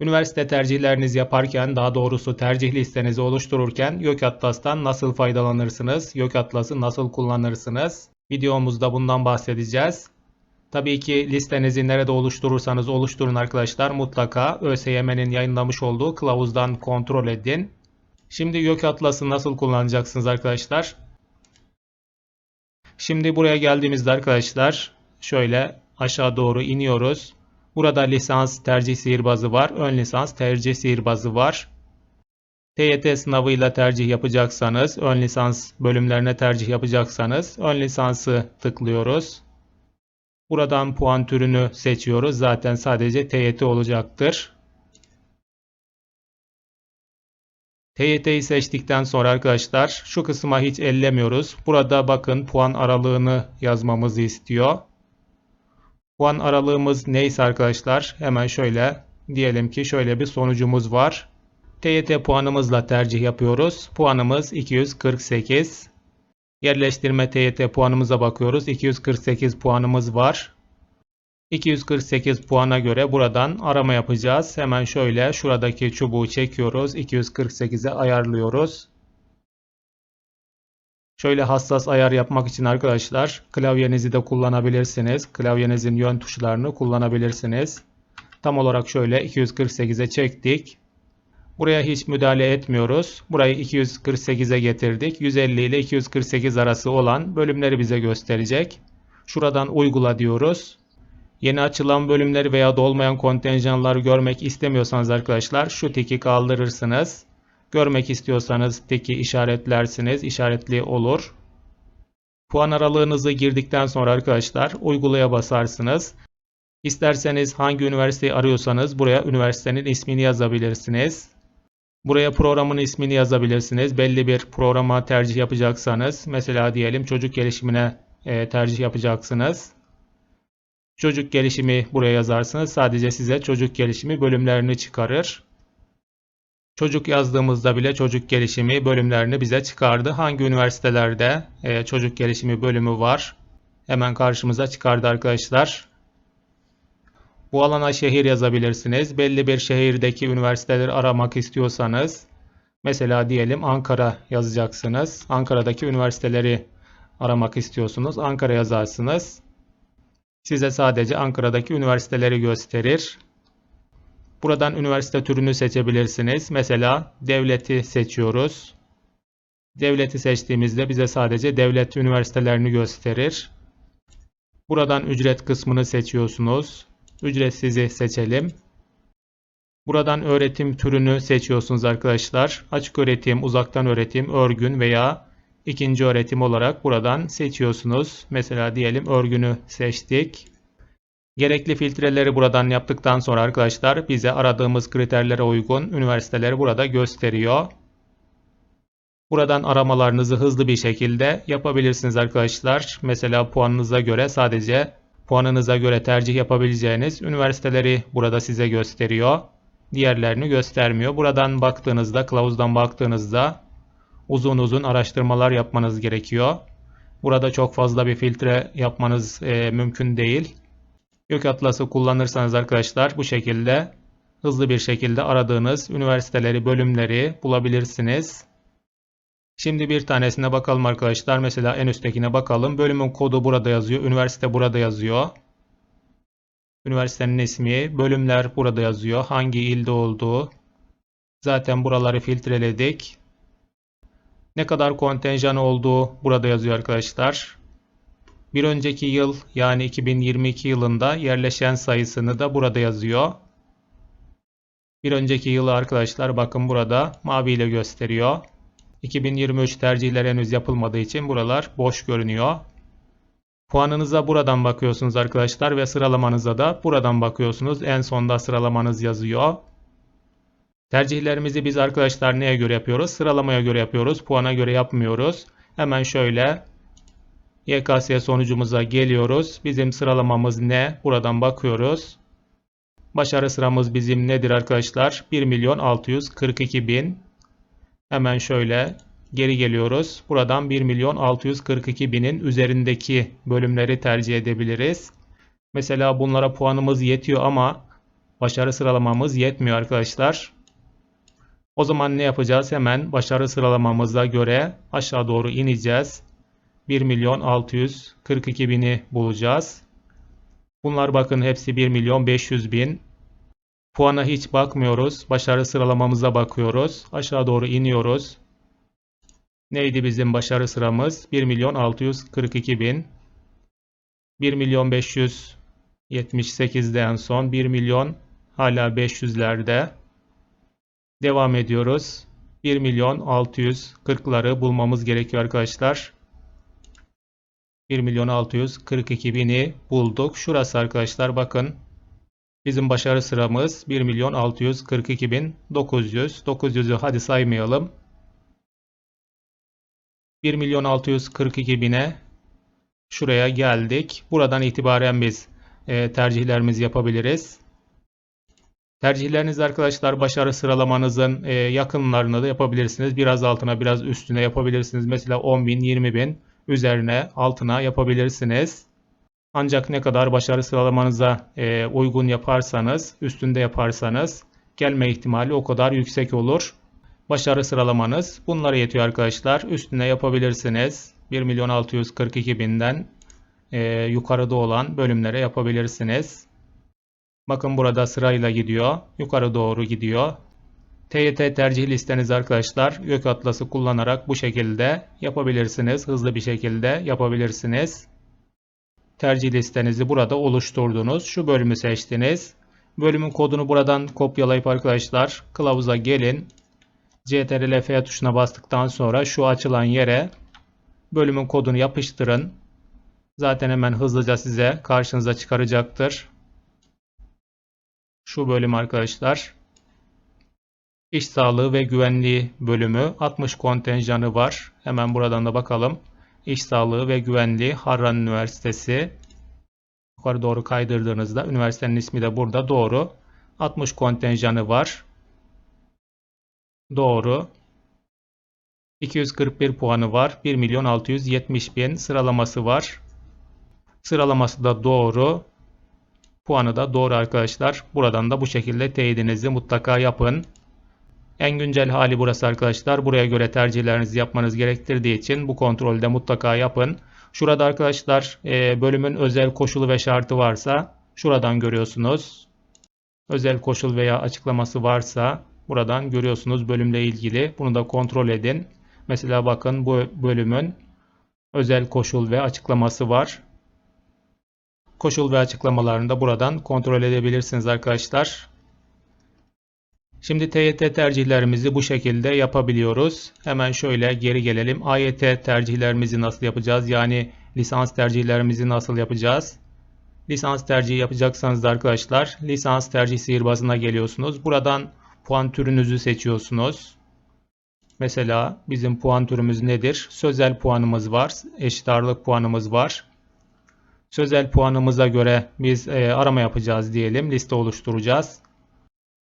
Üniversite tercihlerinizi yaparken, daha doğrusu tercih listenizi oluştururken YÖK Atlas'tan nasıl faydalanırsınız? YÖK Atlas'ı nasıl kullanırsınız? Videomuzda bundan bahsedeceğiz. Tabii ki listenizi nerede oluşturursanız oluşturun arkadaşlar. Mutlaka ÖSYM'nin yayınlamış olduğu kılavuzdan kontrol edin. Şimdi YÖK Atlas'ı nasıl kullanacaksınız arkadaşlar? Şimdi buraya geldiğimizde arkadaşlar şöyle aşağı doğru iniyoruz. Burada lisans tercih sihirbazı var. Ön lisans tercih sihirbazı var. TYT sınavıyla tercih yapacaksanız, ön lisans bölümlerine tercih yapacaksanız ön lisansı tıklıyoruz. Buradan puan türünü seçiyoruz. Zaten sadece TYT olacaktır. TYT'yi seçtikten sonra arkadaşlar şu kısma hiç ellemiyoruz. Burada bakın puan aralığını yazmamızı istiyor. Puan aralığımız neyse arkadaşlar hemen şöyle diyelim ki şöyle bir sonucumuz var. TYT puanımızla tercih yapıyoruz. Puanımız 248. Yerleştirme TYT puanımıza bakıyoruz. 248 puanımız var. 248 puana göre buradan arama yapacağız. Hemen şöyle şuradaki çubuğu çekiyoruz. 248'e ayarlıyoruz. Şöyle hassas ayar yapmak için arkadaşlar klavyenizi de kullanabilirsiniz. Klavyenizin yön tuşlarını kullanabilirsiniz. Tam olarak şöyle 248'e çektik. Buraya hiç müdahale etmiyoruz. Burayı 248'e getirdik. 150 ile 248 arası olan bölümleri bize gösterecek. Şuradan uygula diyoruz. Yeni açılan bölümleri veya dolmayan kontenjanları görmek istemiyorsanız arkadaşlar şu tiki kaldırırsınız. Görmek istiyorsanız tiki işaretlersiniz. İşaretli olur. Puan aralığınızı girdikten sonra arkadaşlar uygulaya basarsınız. İsterseniz hangi üniversiteyi arıyorsanız buraya üniversitenin ismini yazabilirsiniz. Buraya programın ismini yazabilirsiniz. Belli bir programa tercih yapacaksanız mesela diyelim çocuk gelişimine e, tercih yapacaksınız. Çocuk gelişimi buraya yazarsınız. Sadece size çocuk gelişimi bölümlerini çıkarır. Çocuk yazdığımızda bile çocuk gelişimi bölümlerini bize çıkardı. Hangi üniversitelerde e, çocuk gelişimi bölümü var? Hemen karşımıza çıkardı arkadaşlar. Bu alana şehir yazabilirsiniz. Belli bir şehirdeki üniversiteleri aramak istiyorsanız mesela diyelim Ankara yazacaksınız. Ankara'daki üniversiteleri aramak istiyorsunuz. Ankara yazarsınız. Size sadece Ankara'daki üniversiteleri gösterir. Buradan üniversite türünü seçebilirsiniz. Mesela devleti seçiyoruz. Devleti seçtiğimizde bize sadece devlet üniversitelerini gösterir. Buradan ücret kısmını seçiyorsunuz. Ücretsizi seçelim. Buradan öğretim türünü seçiyorsunuz arkadaşlar. Açık öğretim, uzaktan öğretim, örgün veya ikinci öğretim olarak buradan seçiyorsunuz. Mesela diyelim örgünü seçtik. Gerekli filtreleri buradan yaptıktan sonra arkadaşlar bize aradığımız kriterlere uygun üniversiteleri burada gösteriyor. Buradan aramalarınızı hızlı bir şekilde yapabilirsiniz arkadaşlar. Mesela puanınıza göre sadece puanınıza göre tercih yapabileceğiniz üniversiteleri burada size gösteriyor. Diğerlerini göstermiyor. Buradan baktığınızda, kılavuzdan baktığınızda uzun uzun araştırmalar yapmanız gerekiyor. Burada çok fazla bir filtre yapmanız e, mümkün değil. Gök Atlas'ı kullanırsanız arkadaşlar bu şekilde hızlı bir şekilde aradığınız üniversiteleri, bölümleri bulabilirsiniz. Şimdi bir tanesine bakalım arkadaşlar. Mesela en üsttekine bakalım. Bölümün kodu burada yazıyor. Üniversite burada yazıyor. Üniversitenin ismi, bölümler burada yazıyor. Hangi ilde olduğu. Zaten buraları filtreledik. Ne kadar kontenjan olduğu burada yazıyor arkadaşlar. Bir önceki yıl yani 2022 yılında yerleşen sayısını da burada yazıyor. Bir önceki yılı arkadaşlar bakın burada mavi ile gösteriyor. 2023 tercihler henüz yapılmadığı için buralar boş görünüyor. Puanınıza buradan bakıyorsunuz arkadaşlar ve sıralamanıza da buradan bakıyorsunuz. En sonda sıralamanız yazıyor. Tercihlerimizi biz arkadaşlar neye göre yapıyoruz? Sıralamaya göre yapıyoruz. Puana göre yapmıyoruz. Hemen şöyle YKS sonucumuza geliyoruz. Bizim sıralamamız ne? Buradan bakıyoruz. Başarı sıramız bizim nedir arkadaşlar? 1 milyon 642 bin. Hemen şöyle geri geliyoruz. Buradan 1 milyon 642 binin üzerindeki bölümleri tercih edebiliriz. Mesela bunlara puanımız yetiyor ama Başarı sıralamamız yetmiyor arkadaşlar. O zaman ne yapacağız? Hemen başarı sıralamamıza göre aşağı doğru ineceğiz. 1 milyon 642 bini bulacağız. Bunlar bakın hepsi 1 milyon 500 bin. Puana hiç bakmıyoruz. Başarı sıralamamıza bakıyoruz. Aşağı doğru iniyoruz. Neydi bizim başarı sıramız? 1 milyon 642 bin. 1 milyon 578'de en son. 1 milyon hala 500'lerde. Devam ediyoruz. 1 milyon 640'ları bulmamız gerekiyor arkadaşlar. 1 milyon 642 bini bulduk. Şurası arkadaşlar bakın. Bizim başarı sıramız 1 milyon 642 bin 900. 900'ü hadi saymayalım. 1 milyon 642 bine şuraya geldik. Buradan itibaren biz e, tercihlerimizi yapabiliriz. Tercihleriniz arkadaşlar başarı sıralamanızın e, yakınlarını da yapabilirsiniz. Biraz altına biraz üstüne yapabilirsiniz. Mesela 10 bin 20 bin üzerine altına yapabilirsiniz. Ancak ne kadar başarı sıralamanıza e, uygun yaparsanız, üstünde yaparsanız gelme ihtimali o kadar yüksek olur. Başarı sıralamanız bunlara yetiyor arkadaşlar. Üstüne yapabilirsiniz. 1 milyon 642 binden e, yukarıda olan bölümlere yapabilirsiniz. Bakın burada sırayla gidiyor. Yukarı doğru gidiyor. TYT tercih listeniz arkadaşlar Gök Atlas'ı kullanarak bu şekilde yapabilirsiniz. Hızlı bir şekilde yapabilirsiniz. Tercih listenizi burada oluşturdunuz. Şu bölümü seçtiniz. Bölümün kodunu buradan kopyalayıp arkadaşlar kılavuza gelin. CTRL F tuşuna bastıktan sonra şu açılan yere bölümün kodunu yapıştırın. Zaten hemen hızlıca size karşınıza çıkaracaktır. Şu bölüm arkadaşlar. İş sağlığı ve güvenliği bölümü 60 kontenjanı var. Hemen buradan da bakalım. İş sağlığı ve güvenliği Harran Üniversitesi. Yukarı doğru kaydırdığınızda üniversitenin ismi de burada doğru. 60 kontenjanı var. Doğru. 241 puanı var. 1 milyon 670 bin sıralaması var. Sıralaması da doğru. Puanı da doğru arkadaşlar. Buradan da bu şekilde teyidinizi mutlaka yapın. En güncel hali burası arkadaşlar. Buraya göre tercihlerinizi yapmanız gerektirdiği için bu kontrolü de mutlaka yapın. Şurada arkadaşlar e, bölümün özel koşulu ve şartı varsa şuradan görüyorsunuz. Özel koşul veya açıklaması varsa buradan görüyorsunuz bölümle ilgili. Bunu da kontrol edin. Mesela bakın bu bölümün özel koşul ve açıklaması var. Koşul ve açıklamalarını da buradan kontrol edebilirsiniz arkadaşlar. Şimdi TYT tercihlerimizi bu şekilde yapabiliyoruz. Hemen şöyle geri gelelim. AYT tercihlerimizi nasıl yapacağız? Yani lisans tercihlerimizi nasıl yapacağız? Lisans tercihi yapacaksanız da arkadaşlar lisans tercih sihirbazına geliyorsunuz. Buradan puan türünüzü seçiyorsunuz. Mesela bizim puan türümüz nedir? Sözel puanımız var. Eşit ağırlık puanımız var. Sözel puanımıza göre biz e, arama yapacağız diyelim. Liste oluşturacağız.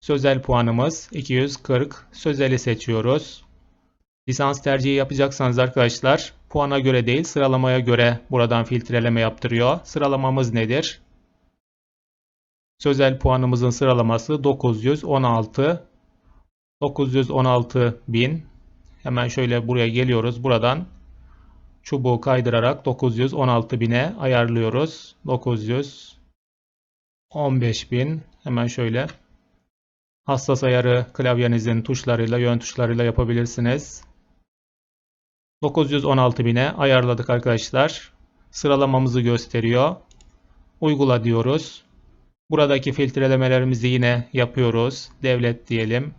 Sözel puanımız 240. Sözeli seçiyoruz. Lisans tercihi yapacaksanız arkadaşlar puana göre değil sıralamaya göre buradan filtreleme yaptırıyor. Sıralamamız nedir? Sözel puanımızın sıralaması 916. 916 bin. Hemen şöyle buraya geliyoruz. Buradan çubuğu kaydırarak 916 bine ayarlıyoruz. 915 bin. Hemen şöyle hassas ayarı klavyenizin tuşlarıyla, yön tuşlarıyla yapabilirsiniz. 916 bine ayarladık arkadaşlar. Sıralamamızı gösteriyor. Uygula diyoruz. Buradaki filtrelemelerimizi yine yapıyoruz. Devlet diyelim.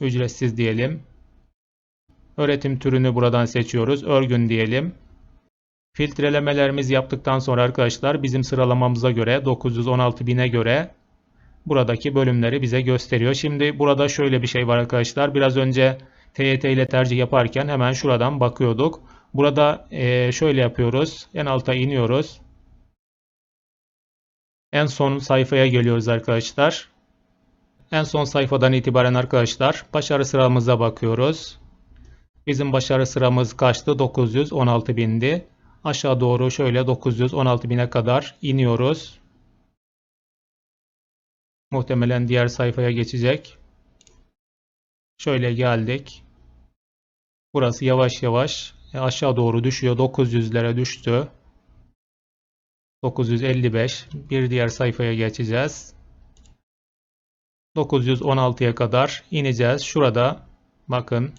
Ücretsiz diyelim. Öğretim türünü buradan seçiyoruz. Örgün diyelim. Filtrelemelerimizi yaptıktan sonra arkadaşlar bizim sıralamamıza göre 916 bine göre buradaki bölümleri bize gösteriyor. Şimdi burada şöyle bir şey var arkadaşlar. Biraz önce TYT ile tercih yaparken hemen şuradan bakıyorduk. Burada şöyle yapıyoruz. En alta iniyoruz. En son sayfaya geliyoruz arkadaşlar. En son sayfadan itibaren arkadaşlar başarı sıramıza bakıyoruz. Bizim başarı sıramız kaçtı? 916 bindi. Aşağı doğru şöyle 916 bine kadar iniyoruz. Muhtemelen diğer sayfaya geçecek. Şöyle geldik. Burası yavaş yavaş e, aşağı doğru düşüyor. 900'lere düştü. 955. Bir diğer sayfaya geçeceğiz. 916'ya kadar ineceğiz. Şurada bakın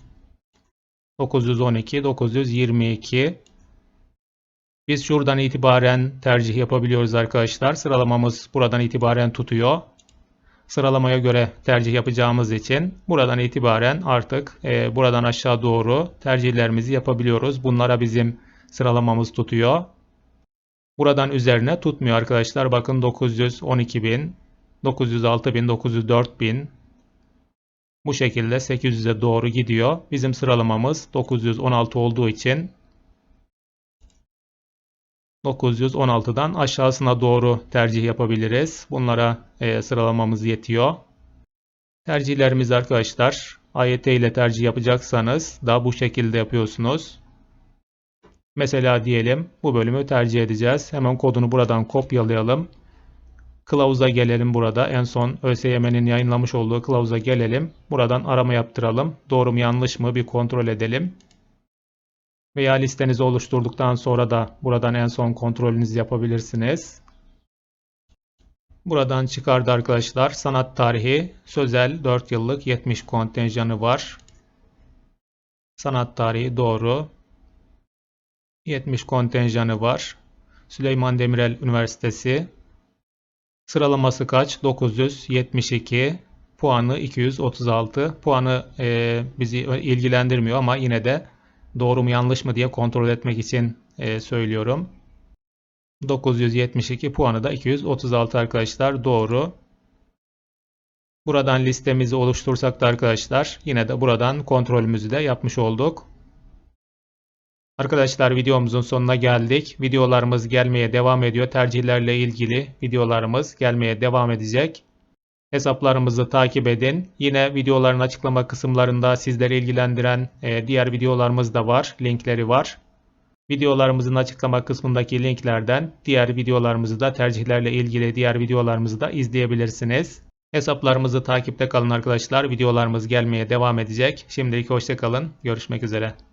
912, 922. Biz şuradan itibaren tercih yapabiliyoruz arkadaşlar. Sıralamamız buradan itibaren tutuyor. Sıralamaya göre tercih yapacağımız için buradan itibaren artık e, buradan aşağı doğru tercihlerimizi yapabiliyoruz. Bunlara bizim sıralamamız tutuyor. Buradan üzerine tutmuyor arkadaşlar. Bakın 912.000, 906.000, 904.000 bu şekilde 800'e doğru gidiyor. Bizim sıralamamız 916 olduğu için 916'dan aşağısına doğru tercih yapabiliriz. Bunlara e, sıralamamız yetiyor. Tercihlerimiz arkadaşlar AYT ile tercih yapacaksanız da bu şekilde yapıyorsunuz. Mesela diyelim bu bölümü tercih edeceğiz. Hemen kodunu buradan kopyalayalım. Kılavuza gelelim burada. En son ÖSYM'nin yayınlamış olduğu kılavuza gelelim. Buradan arama yaptıralım. Doğru mu yanlış mı bir kontrol edelim. Veya listenizi oluşturduktan sonra da buradan en son kontrolünüzü yapabilirsiniz. Buradan çıkardı arkadaşlar. Sanat tarihi sözel 4 yıllık 70 kontenjanı var. Sanat tarihi doğru. 70 kontenjanı var. Süleyman Demirel Üniversitesi. Sıralaması kaç? 972. Puanı 236. Puanı e, bizi ilgilendirmiyor ama yine de doğru mu yanlış mı diye kontrol etmek için e, söylüyorum. 972 puanı da 236 arkadaşlar doğru. Buradan listemizi oluştursak da arkadaşlar yine de buradan kontrolümüzü de yapmış olduk. Arkadaşlar videomuzun sonuna geldik. Videolarımız gelmeye devam ediyor. Tercihlerle ilgili videolarımız gelmeye devam edecek. Hesaplarımızı takip edin. Yine videoların açıklama kısımlarında sizleri ilgilendiren e, diğer videolarımız da var. Linkleri var. Videolarımızın açıklama kısmındaki linklerden diğer videolarımızı da tercihlerle ilgili diğer videolarımızı da izleyebilirsiniz. Hesaplarımızı takipte kalın arkadaşlar. Videolarımız gelmeye devam edecek. Şimdilik hoşçakalın. Görüşmek üzere.